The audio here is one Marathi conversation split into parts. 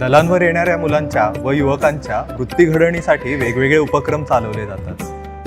दलांवर येणाऱ्या मुलांच्या व युवकांच्या वृत्ती घडणीसाठी वेगवेगळे उपक्रम चालवले जातात.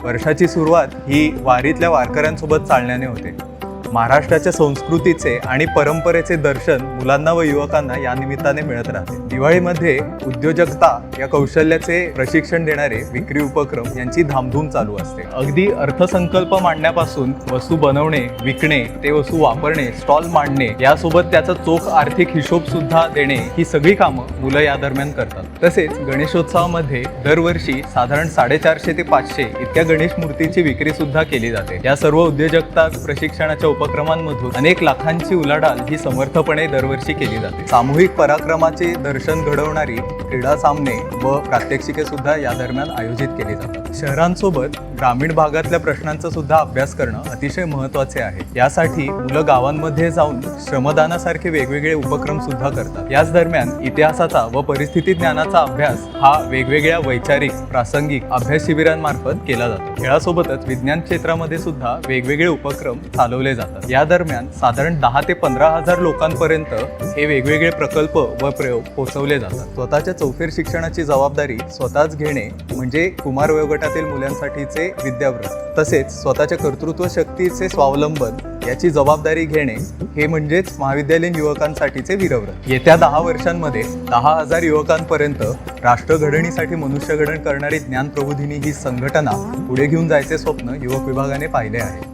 वर्षाची सुरुवात ही वारीतल्या वारकऱ्यांसोबत चालण्याने होते. महाराष्ट्राच्या संस्कृतीचे आणि परंपरेचे दर्शन मुलांना व युवकांना या निमित्ताने मिळत राहते. दिवाळीमध्ये उद्योजकता या कौशल्याचे प्रशिक्षण देणारे विक्री उपक्रम यांची धामधूम चालू असते. अगदी अर्थसंकल्प मांडण्यापासून वस्तू बनवणे विकणे ते वस्तू वापरणे स्टॉल मांडणे यासोबत त्याचा चोख आर्थिक हिशोब सुद्धा देणे ही सगळी कामं मुलं या दरम्यान करतात. तसेच गणेशोत्सवामध्ये दरवर्षी साधारण साडेचारशे ते पाचशे इतक्या गणेश मूर्तीची विक्री सुद्धा केली जाते. या सर्व उद्योजकता प्रशिक्षणाच्या उपक्रमांमधून अनेक लाखांची उलाढाल ही समर्थपणे दरवर्षी केली जाते. सामूहिक पराक्रमाचे दर्शन घडवणारी क्रीडा सामने व प्रात्यक्षिके सुद्धा या दरम्यान आयोजित केली जातात. शहरांसोबत ग्रामीण भागातल्या प्रश्नांचा सुद्धा अभ्यास करणं अतिशय महत्त्वाचे आहे. यासाठी मुलं गावांमध्ये जाऊन श्रमदानासारखे वेगवेगळे उपक्रम सुद्धा करतात. याच दरम्यान इतिहासाचा व परिस्थिती ज्ञानाचा अभ्यास हा वेगवेगळ्या वैचारिक प्रासंगिक अभ्यास शिबिरांमार्फत केला जातो. खेळासोबतच विज्ञान क्षेत्रामध्ये सुद्धा वेगवेगळे उपक्रम चालवले जातात. जातात या दरम्यान साधारण दहा ते पंधरा हजार लोकांपर्यंत हे वेगवेगळे प्रकल्प व प्रयोग पोहोचवले जातात. स्वतःच्या चौफेर शिक्षणाची जबाबदारी स्वतःच घेणे म्हणजे कुमार वयोगटातील मुलांसाठीचे विद्याव्रत. तसेच स्वतःच्या कर्तृत्व शक्तीचे स्वावलंबन याची जबाबदारी घेणे हे म्हणजेच महाविद्यालयीन युवकांसाठीचे वीरव्रत. येत्या दहा वर्षांमध्ये दहा हजार युवकांपर्यंत राष्ट्रघडणीसाठी मनुष्यघडण करणारी ज्ञान प्रबोधिनी ही संघटना पुढे घेऊन जायचे स्वप्न युवक विभागाने पाहिले आहे.